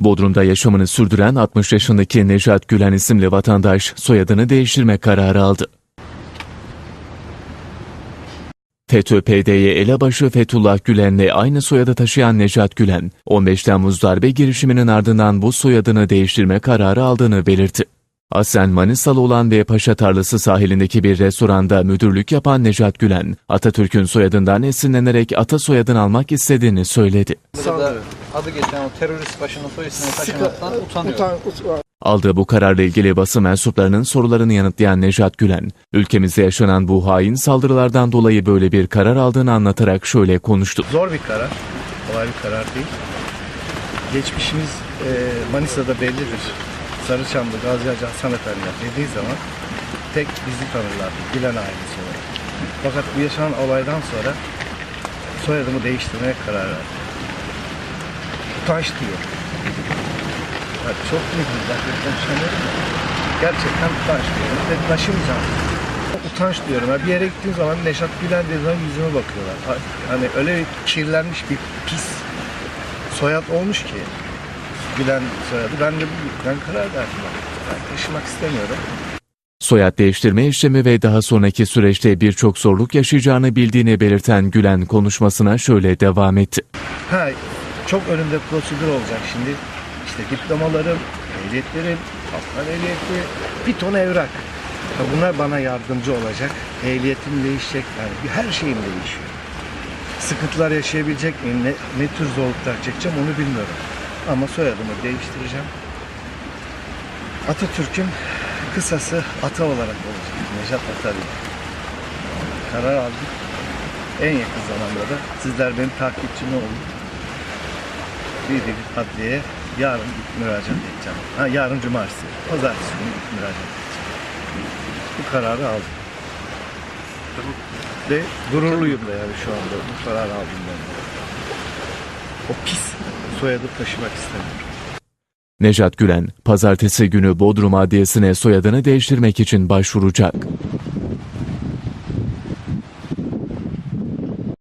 Bodrum'da yaşamını sürdüren 60 yaşındaki Nejat Gülen isimli vatandaş soyadını değiştirme kararı aldı. FETÖ-PD'ye elebaşı Fethullah Gülen'le aynı soyadı taşıyan Nejat Gülen, 15 Temmuz darbe girişiminin ardından bu soyadını değiştirme kararı aldığını belirtti. Aslen Manisalı olan ve Paşa Tarlası sahilindeki bir restoranda müdürlük yapan Nejat Gülen, Atatürk'ün soyadından esinlenerek ata soyadını almak istediğini söyledi. Burada adı geçen o terörist başının soy ismini taşımaktan utanıyor. Utan, ut- Aldığı bu kararla ilgili basın mensuplarının sorularını yanıtlayan Nejat Gülen, ülkemizde yaşanan bu hain saldırılardan dolayı böyle bir karar aldığını anlatarak şöyle konuştu. Zor bir karar. Kolay bir karar değil. Geçmişimiz e, Manisa'da bellidir. Sarıçam'da Gazi Hacı Hasan Efendiler dediği zaman tek bizi tanırlar. Gülen ailesi olarak. Fakat bu yaşanan olaydan sonra soyadımı değiştirmeye karar verdim. Utanç diyor. Ya çok konuşamıyorum da. Gerçekten utanç diyorum. Ve taşımayacağım. Utanç diyorum. Ya bir yere gittiğim zaman Neşat Gülen dediği zaman yüzüme bakıyorlar. Ha- Hani öyle bir kirlenmiş bir pis soyad olmuş ki Gülen soyadı. Ben de ben karar verdim. Ben taşımak istemiyorum. Soyad değiştirme işlemi ve daha sonraki süreçte birçok zorluk yaşayacağını bildiğini belirten Gülen konuşmasına şöyle devam etti. Ha, çok önümde prosedür olacak şimdi. İşte diplomalarım, ehliyetlerim, haftan ehliyeti, bir ton evrak. Ha, bunlar bana yardımcı olacak. Ehliyetim değişecek. Yani her şeyim değişiyor. Sıkıntılar yaşayabilecek miyim? Ne, ne tür zorluklar çekeceğim onu bilmiyorum. Ama soyadımı değiştireceğim. Atatürk'ün kısası ata olarak olacak. Nejat Atatürk. Karar aldım. En yakın zamanda da sizler benim takipçim olun. Bir bir adliyeye yarın müracaat edeceğim. Ha, yarın cumartesi. Pazartesi günü müracaat edeceğim. Bu kararı aldım. Ve gururluyum da yani şu anda bu kararı aldım ben. O pis soyadı taşımak istemiyorum. Nejat Gülen, pazartesi günü Bodrum Adliyesi'ne soyadını değiştirmek için başvuracak.